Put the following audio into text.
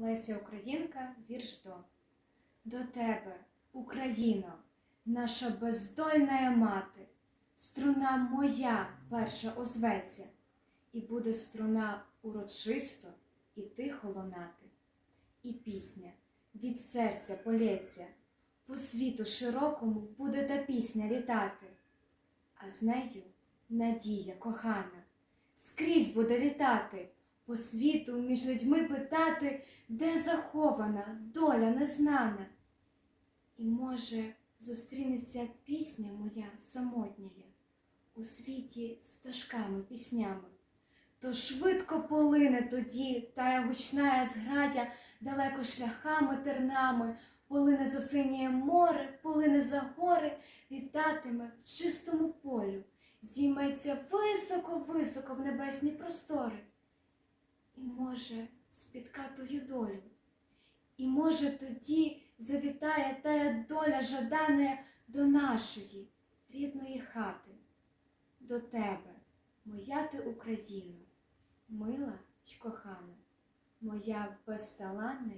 Леся Українка, вірш до. До тебе, Україно, наша бездольна мати, струна моя перша озветься, і буде струна урочисто і тихо лунати, і пісня від серця полється, по світу широкому буде та пісня літати, а з нею надія кохана, скрізь буде літати, по світу між людьми питати, де захована доля незнана. І, може, зустрінеться пісня моя самотня у світі з пташками піснями. То швидко полине тоді тая гучная зградя далеко шляхами тернами, полине за синє море, полине за гори, літатиме в чистому полю, зійметься високо-високо в небесні простори. І може спітка тою долю, і може тоді завітає тая доля жадане до нашої рідної хати, до тебе, моя ти Україна, мила й кохана, моя безталанна